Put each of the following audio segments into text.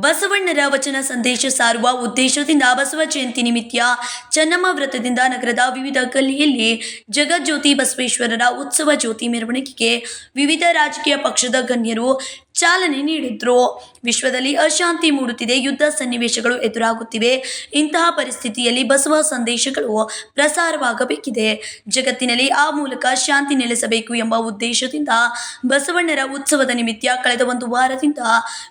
ಬಸವಣ್ಣರ ವಚನ ಸಂದೇಶ ಸಾರುವ ಉದ್ದೇಶದಿಂದ ಬಸವ ಜಯಂತಿ ನಿಮಿತ್ತ ಚನ್ನಮ್ಮ ವ್ರತದಿಂದ ನಗರದ ವಿವಿಧ ಗಲ್ಲಿಯಲ್ಲಿ ಜಗಜ್ಯೋತಿ ಬಸವೇಶ್ವರರ ಉತ್ಸವ ಜ್ಯೋತಿ ಮೆರವಣಿಗೆಗೆ ವಿವಿಧ ರಾಜಕೀಯ ಪಕ್ಷದ ಗಣ್ಯರು ಚಾಲನೆ ನೀಡಿದ್ರು. ವಿಶ್ವದಲ್ಲಿ ಅಶಾಂತಿ ಮೂಡುತ್ತಿದೆ. ಯುದ್ಧ ಸನ್ನಿವೇಶಗಳು ಎದುರಾಗುತ್ತಿವೆ. ಇಂತಹ ಪರಿಸ್ಥಿತಿಯಲ್ಲಿ ಬಸವ ಸಂದೇಶಗಳು ಪ್ರಸಾರವಾಗಬೇಕಿದೆ. ಜಗತ್ತಿನಲ್ಲಿ ಆ ಮೂಲಕ ಶಾಂತಿ ನೆಲೆಸಬೇಕು ಎಂಬ ಉದ್ದೇಶದಿಂದ ಬಸವಣ್ಣರ ಉತ್ಸವದ ನಿಮಿತ್ತ ಕಳೆದ ಒಂದು ವಾರದಿಂದ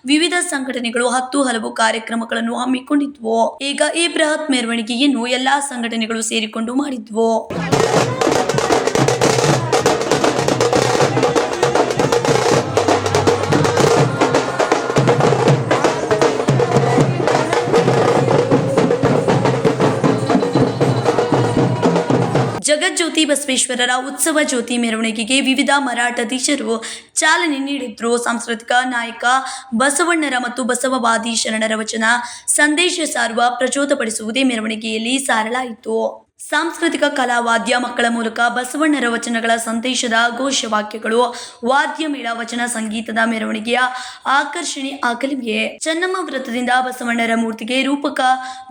ವಿವಿಧ ಸಂಘಟನೆಗಳು ಹತ್ತು ಹಲವು ಕಾರ್ಯಕ್ರಮಗಳನ್ನು ಹಮ್ಮಿಕೊಂಡಿದ್ವು. ಈಗ ಈ ಬೃಹತ್ ಮೆರವಣಿಗೆಯನ್ನು ಎಲ್ಲಾ ಸಂಘಟನೆಗಳು ಸೇರಿಕೊಂಡು ಮಾಡಿದ್ವು. ಜಗಜ್ಯೋತಿ ಬಸವೇಶ್ವರರ ಉತ್ಸವ ಜ್ಯೋತಿ ಮೆರವಣಿಗೆಗೆ ವಿವಿಧ ಮರಾಠಧೀಶರು ಚಾಲನೆ ನೀಡಿದ್ರು. ಸಾಂಸ್ಕೃತಿಕ ನಾಯಕ ಬಸವಣ್ಣರ ಮತ್ತು ಬಸವವಾದಿ ಶರಣರ ವಚನ ಸಂದೇಶ ಸಾರುವ ಪ್ರಚೋದಪಡಿಸುವುದೇ ಮೆರವಣಿಗೆಯಲ್ಲಿ ಸಾರಲಾಯಿತು. ಸಾಂಸ್ಕೃತಿಕ ಕಲಾ ವಾದ್ಯ ಮಕ್ಕಳ ಮೂಲಕ ಬಸವಣ್ಣರ ವಚನಗಳ ಸಂದೇಶದ ಘೋಷವಾಕ್ಯಗಳು, ವಾದ್ಯ ಮೇಳ ವಚನ ಸಂಗೀತದ ಮೆರವಣಿಗೆಯ ಆಕರ್ಷಣೆ ಆಗಲಿವೆ ಚೆನ್ನಮ್ಮ ವೃತ್ತದಿಂದ ಬಸವಣ್ಣರ ಮೂರ್ತಿಗೆ ರೂಪಕ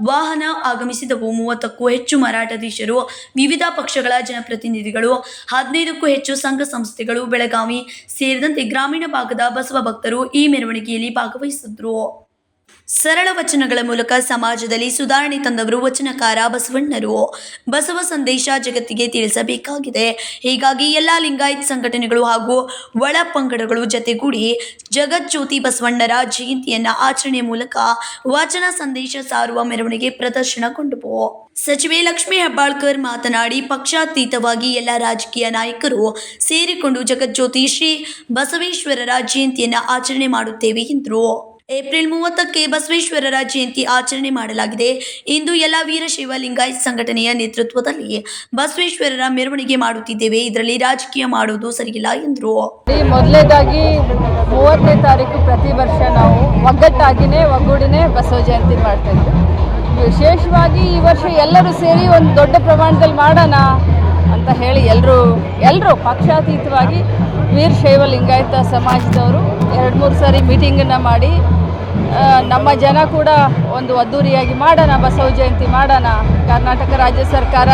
ವಾಹನ ಆಗಮಿಸಿದವು. ಮೂವತ್ತಕ್ಕೂ ಹೆಚ್ಚು ಮರಾಠಧೀಶರು, ವಿವಿಧ ಪಕ್ಷಗಳ ಜನಪ್ರತಿನಿಧಿಗಳು, ಹದಿನೈದಕ್ಕೂ ಹೆಚ್ಚು ಸಂಘ ಸಂಸ್ಥೆಗಳು, ಬೆಳಗಾವಿ ಸೇರಿದಂತೆ ಗ್ರಾಮೀಣ ಭಾಗದ ಬಸವ ಭಕ್ತರು ಈ ಮೆರವಣಿಗೆಯಲ್ಲಿ ಭಾಗವಹಿಸಿದ್ರು ಸರಳ ವಚನಗಳ ಮೂಲಕ ಸಮಾಜದಲ್ಲಿ ಸುಧಾರಣೆ ತಂದವರು ವಚನಕಾರ ಬಸವಣ್ಣರು. ಬಸವ ಸಂದೇಶ ಜಗತ್ತಿಗೆ ತಿಳಿಸಬೇಕಾಗಿದೆ. ಹೀಗಾಗಿ ಎಲ್ಲ ಲಿಂಗಾಯತ್ ಸಂಘಟನೆಗಳು ಹಾಗೂ ಒಳ ಪಂಗಡಗಳು ಜತೆಗೂಡಿ ಜಗಜ್ಯೋತಿ ಬಸವಣ್ಣರ ಜಯಂತಿಯನ್ನ ಆಚರಣೆ ಮೂಲಕ ವಚನ ಸಂದೇಶ ಸಾರುವ ಮೆರವಣಿಗೆ ಪ್ರದರ್ಶನಗೊಂಡವು. ಸಚಿವೆ ಲಕ್ಷ್ಮೀ ಹೆಬ್ಬಾಳ್ಕರ್ ಮಾತನಾಡಿ, ಪಕ್ಷಾತೀತವಾಗಿ ಎಲ್ಲ ರಾಜಕೀಯ ನಾಯಕರು ಸೇರಿಕೊಂಡು ಜಗಜ್ಯೋತಿ ಶ್ರೀ ಬಸವೇಶ್ವರರ ಜಯಂತಿಯನ್ನ ಆಚರಣೆ ಮಾಡುತ್ತೇವೆ ಎಂದರು. ಏಪ್ರಿಲ್ ಮೂವತ್ತಕ್ಕೆ ಬಸವೇಶ್ವರರ ಜಯಂತಿ ಆಚರಣೆ ಮಾಡಲಾಗಿದೆ. ಇಂದು ಎಲ್ಲ ವೀರಶೈವ ಲಿಂಗಾಯತ್ ಸಂಘಟನೆಯ ನೇತೃತ್ವದಲ್ಲಿ ಬಸವೇಶ್ವರರ ಮೆರವಣಿಗೆ ಮಾಡುತ್ತಿದ್ದೇವೆ. ಇದರಲ್ಲಿ ರಾಜಕೀಯ ಮಾಡುವುದು ಸರಿಯಿಲ್ಲ ಎಂದರು. ಮೊದಲೇದಾಗಿ ಮೂವತ್ತನೇ ತಾರೀಕು ಪ್ರತಿ ವರ್ಷ ನಾವು ಒಗ್ಗಟ್ಟಾಗಿನೇ, ಒಗ್ಗೂಡಿನೇ ಬಸವ ಜಯಂತಿ ಮಾಡ್ತಾ ವಿಶೇಷವಾಗಿ ಈ ವರ್ಷ ಎಲ್ಲರೂ ಸೇರಿ ಒಂದು ದೊಡ್ಡ ಪ್ರಮಾಣದಲ್ಲಿ ಮಾಡೋಣ ಅಂತ ಹೇಳಿ ಎಲ್ಲರೂ ಎಲ್ಲರೂ ಪಕ್ಷಾತೀತವಾಗಿ ವೀರಶೈವ ಲಿಂಗಾಯತ ಸಮಾಜದವರು ಎರಡು ಮೂರು ಸಾರಿ ಮೀಟಿಂಗನ್ನು ಮಾಡಿ ನಮ್ಮ ಜನ ಕೂಡ ಒಂದು ಅದ್ದೂರಿಯಾಗಿ ಮಾಡೋಣ, ಬಸವ ಜಯಂತಿ ಮಾಡೋಣ, ಕರ್ನಾಟಕ ರಾಜ್ಯ ಸರ್ಕಾರ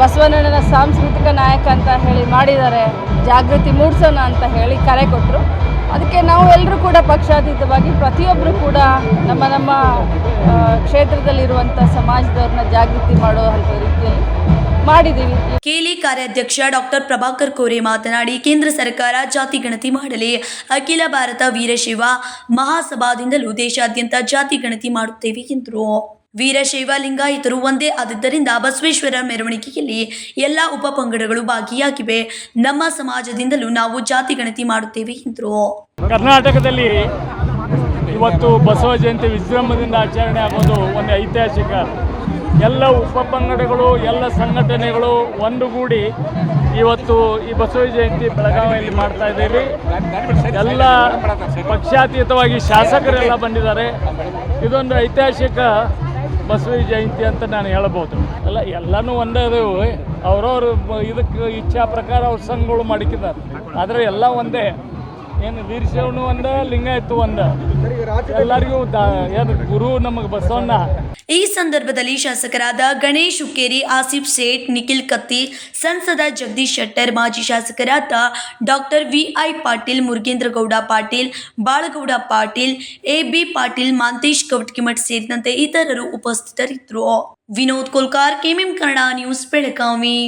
ಬಸವಣ್ಣನ ಸಾಂಸ್ಕೃತಿಕ ನಾಯಕ ಅಂತ ಹೇಳಿ ಮಾಡಿದ್ದಾರೆ, ಜಾಗೃತಿ ಮೂಡಿಸೋಣ ಅಂತ ಹೇಳಿ ಕರೆ ಕೊಟ್ಟರು ಅದಕ್ಕೆ ನಾವು ಎಲ್ಲರೂ ಕೂಡ ಪಕ್ಷಾತೀತವಾಗಿ ಪ್ರತಿಯೊಬ್ಬರು ಕೂಡ ನಮ್ಮ ನಮ್ಮ ಕ್ಷೇತ್ರದಲ್ಲಿರುವಂಥ ಸಮಾಜದವ್ರನ್ನ ಜಾಗೃತಿ ಮಾಡೋ ಅಂಥ ರೀತಿಯಲ್ಲಿ ಮಾಡಿದ್ದೀವಿ. ಕೇಲಿ ಕಾರ್ಯಾಧ್ಯಕ್ಷ ಡಾಕ್ಟರ್ ಪ್ರಭಾಕರ್ ಕೋರೆ ಮಾತನಾಡಿ ಕೇಂದ್ರ ಸರ್ಕಾರ ಜಾತಿ ಗಣತಿ ಮಾಡಲಿ. ಅಖಿಲ ಭಾರತ ವೀರಶೈವ ಮಹಾಸಭಾದಿಂದಲೂ ದೇಶಾದ್ಯಂತ ಜಾತಿ ಗಣತಿ ಮಾಡುತ್ತೇವೆ ಎಂದರು. ವೀರಶೈವ ಲಿಂಗಾಯತರು ಒಂದೇ ಆದದ್ದರಿಂದ ಬಸವೇಶ್ವರ ಮೆರವಣಿಗೆಯಲ್ಲಿ ಎಲ್ಲ ಉಪಪಂಗಡಗಳು ಭಾಗಿಯಾಗಿವೆ. ನಮ್ಮ ಸಮಾಜದಿಂದಲೂ ನಾವು ಜಾತಿ ಗಣತಿ ಮಾಡುತ್ತೇವೆ ಎಂದರು. ಕರ್ನಾಟಕದಲ್ಲಿ ಇವತ್ತು ಬಸವ ಜಯಂತಿ ವಿಜೃಂಭದಿಂದ ಆಚರಣೆ ಆಗೋದು ಒಂದು ಐತಿಹಾಸಿಕ ಎಲ್ಲ ಉಪಪಂಗಡಗಳು, ಎಲ್ಲ ಸಂಘಟನೆಗಳು ಒಂದುಗೂಡಿ ಇವತ್ತು ಈ ಬಸವ ಜಯಂತಿ ಬೆಳಗಾವಿಯಲ್ಲಿ ಮಾಡ್ತಾ ಇದ್ದೀವಿ ಎಲ್ಲ ಪಕ್ಷಾತೀತವಾಗಿ ಶಾಸಕರೆಲ್ಲ ಬಂದಿದ್ದಾರೆ. ಇದೊಂದು ಐತಿಹಾಸಿಕ ಬಸವ ಜಯಂತಿ ಅಂತ ನಾನು ಹೇಳ್ಬೋದು. ಅಲ್ಲ, ಎಲ್ಲನೂ ಒಂದೇ ಅವ್ರವ್ರ ಇದಕ್ಕೆ ಇಚ್ಛಾ ಪ್ರಕಾರ ಅವ್ರ ಸಂಘಗಳು ಮಾಡಿಕಿದ್ದಾರೆ. ಆದರೆ ಎಲ್ಲ ಒಂದೇ. ಏನು ವೀರಶೈವನು ಒಂದ ಲಿಂಗಾಯತು ಒಂದ. ಎಲ್ಲರಿಗೂ ಏನು ಗುರು ನಮಗೆ ಬಸವಣ್ಣ. ಈ ಸಂದರ್ಭದಲ್ಲಿ ಶಾಸಕರಾದ ಗಣೇಶ್ ಹುಕ್ಕೇರಿ, ಆಸಿಫ್ ಸೇಠ್, ನಿಖಿಲ್ ಕತ್ತಿ, ಸಂಸದ ಜಗದೀಶ್ ಶೆಟ್ಟರ್, ಮಾಜಿ ಶಾಸಕರಾದ doctor VI Patil, Murugendragouda Patil, Balagouda Patil, AB Patil, Mantesh Kavatakimath ಸೇರಿದಂತೆ ಇತರರು ಉಪಸ್ಥಿತರಿದ್ದರು. Vinod Kolkar KM Kannada news, Belagavi.